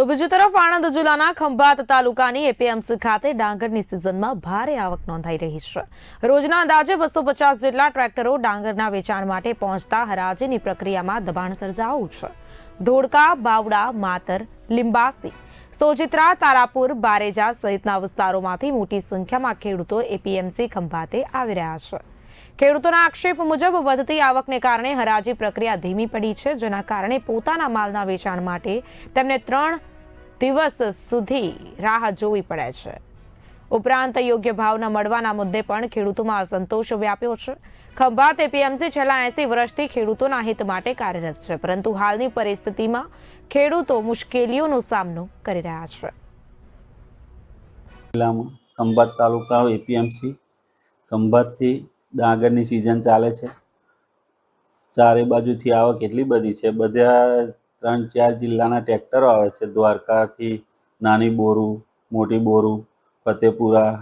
તો બીજી તરફ આણંદ જિલ્લાના ખંભાત તાલુકાની એપીએમસી ખાતે ડાંગરની સિઝનમાં ભારે આવક નોંધાઈ રહી છે. રોજના અંદાજે બસો પચાસ જેટલા ટ્રેક્ટરો ડાંગરના વેચાણ માટે પહોંચતા હરાજીની પ્રક્રિયામાં દબાણ સર્જાયું છે. ધોળકા, બાવડા, માતર, લિંબાસી, સોજિત્રા, તારાપુર, બારેજા સહિતના વિસ્તારોમાંથી મોટી સંખ્યામાં ખેડૂતો એપીએમસી ખંભાતે આવી રહ્યા છે. ખેડૂતોના આક્ષેપ મુજબ વધતી આવકને કારણે હરાજી પ્રક્રિયા ધીમી પડી છે, જેના કારણે પોતાના માલના વેચાણ માટે તેમને ત્રણ દિવસ સુધી રાહ જોવી પડે છે. ઉપરાંત યોગ્ય ભાવ ન મળવાના મુદ્દે પણ ખેડૂતોમાં અસંતોષ વ્યાપ્યો છે. ખંભાત એપીએમસી છેલ્લા એસી વર્ષથી ખેડૂતોના હિત માટે કાર્યરત છે, પરંતુ હાલની પરિસ્થિતિમાં ખેડૂતો મુશ્કેલીઓનો સામનો કરી રહ્યા છે. ખંભાત તાલુકા એપીએમસી, ખંભાતથી ડાંગરની સિઝન ચાલે છે. ચારે બાજુથી આવક એટલી બધી છે, બધા ત્રણ ચાર જિલ્લાના ટ્રેક્ટરો આવે છે. દ્વારકાથી નાની બોરું મોટી બોરું ફતેપુરા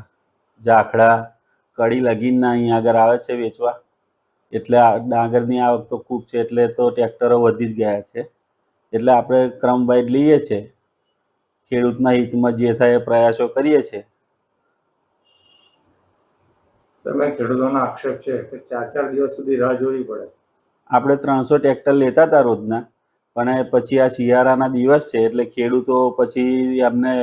જાખડા કડી લગીનના અહીંયા આગળ આવે છે વેચવા. એટલે આ ડાંગરની આવક તો ખૂબ છે એટલે તો ટ્રેક્ટરો વધી જ ગયા છે. એટલે આપણે ક્રમ વાઇઝ લઈએ છીએ. ખેડૂતના હિતમાં જે થાય એ પ્રયાસો કરીએ છીએ. સાહેબ ખેડૂતોનો આક્ષેપ છે કે ચાર ચાર દિવસ સુધી રાહ જોવી પડે. આપણે ત્રણસો ટ્રેક્ટર લેતા હતા રોજના. પણ પછી આ શિયાળાના દિવસ છે, એટલે ખેડૂતો પછી એમને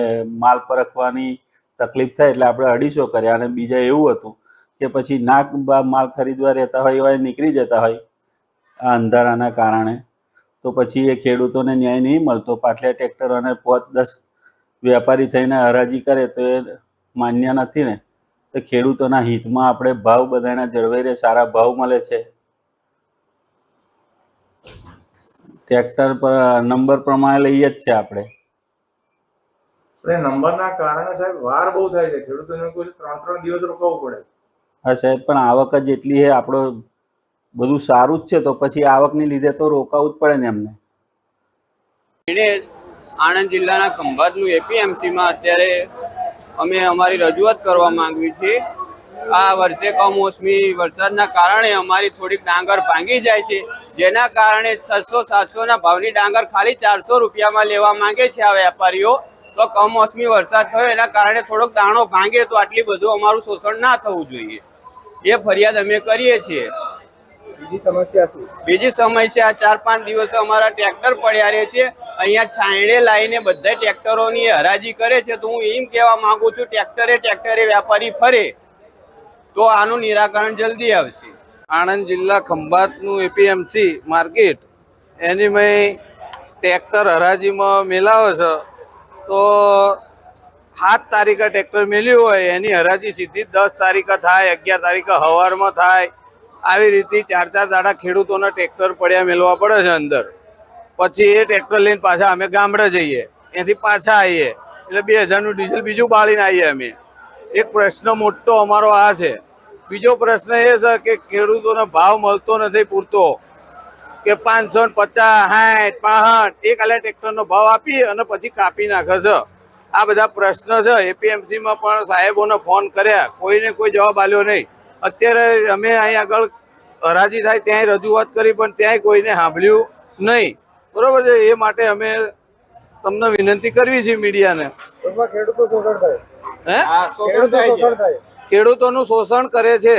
માલ પરખવાની તકલીફ થાય એટલે આપણે અઢીસો કર્યા અને બીજા એવું હતું કે પછી ના માલ ખરીદવા રહેતા હોય એવા નીકળી જતા હોય આ અંધારાના કારણે. તો પછી એ ખેડૂતોને ન્યાય નહીં મળતો. પાટલા ટ્રેક્ટરોને પોત દસ વેપારી થઈને હરાજી કરે તો એ માન્ય નથી ને. તો ખેડૂતોના હિતમાં આપણે ભાવ બધાના જળવાઈ રહે, સારા ભાવ મળે છે. ટ્રેક્ટર પર નંબર પ્રમાણે લઈએ જ છે આપણે. નંબરના કારણે સાહેબ વાર બહુ થાય છે. ખેડૂતોને કોઈ ત્રણ ત્રણ દિવસ રોકાવવું પડે. હા સાહેબ પણ આવક જ એટલી છે આપણો બધું સારું જ છે તો પછી આવકની લીધે તો રોકાવું જ પડે ને એમને. એણે આણંદ જિલ્લાના ખંભાતનું એપીએમસીમાં અત્યારે અમે અમારી રજૂઆત કરવા માંગવી છે આ વર્ષે કમોસમી વરસાદના કારણે અમારી થોડીક ડાંગર ભાંગી જાય છે. જેના કારણે છસો સાતસોના ભાવની ડાંગર ખાલી ચારસો રૂપિયામાં લેવા માંગે છે આ વેપારીઓ. તો કમોસમી વરસાદ થયો એના કારણે થોડોક દાણો ભાંગે તો આટલી બધું અમારું શોષણ ના થવું જોઈએ. એ ફરિયાદ અમે કરીએ છીએ. બીજી સમસ્યા શું? બીજી સમસ્યા ચાર પાંચ દિવસ અમારા ટ્રેક્ટર પડ્યા રહે છે. અહીંયા છાંયડે લાવીને બધા ટ્રેક્ટરોની હરાજી કરે છે. તો હું એમ કહેવા માંગુ છું ટ્રેક્ટરે ટ્રેક્ટરે વેપારી ફરે તો આનું નિરાકરણ જલ્દી આવશે. આણંદ જિલ્લા ખંભાતનું એપીએમસી માર્કેટ. એની મેં ટ્રેક્ટર હરાજીમાં મેલાવે છે. તો સાત તારીખે ટ્રેક્ટર મેલ્યું હોય, એની હરાજી સીધી દસ તારીખે થાય, અગિયાર તારીખે હવારમાં થાય. આવી રીતે ચાર ચાર દાડા ખેડૂતોના ટ્રેક્ટર પડ્યા મેળવા પડે છે અંદર. પછી એ ટ્રેક્ટર લઈને પાછા અમે ગામડે જઈએ. એથી પાછા આવીએ. એટલે બે હજારનું ડીઝલ બીજું બાળીને આવીએ અમે. એક પ્રશ્ન મોટો અમારો આ છે. બીજો પ્રશ્ન એ છે કે ખેડૂતોને ભાવ મળતો નથી પૂરતો. કે પાંચસો પચાસ સાઠ પાસઠ એક આલે ટ્રેક્ટરનો ભાવ આપી અને પછી કાપી નાખે છે. આ બધા પ્રશ્ન છે. એપીએમસી માં પણ સાહેબોને ફોન કર્યા. કોઈને કોઈ જવાબ આવ્યો નહીં. અત્યારે અમે અહીં આગળ હરાજી થાય ત્યાંય રજૂઆત કરી પણ ત્યાંય કોઈને સાંભળ્યું નહીં. બરોબર છે? એ માટે અમે તમને વિનંતી કરવી છે મીડિયાને. ખેડૂતો શોષણ થાય. હે? ખેડૂતો શોષણ થાય. ખેડૂતોનું શોષણ કરે છે.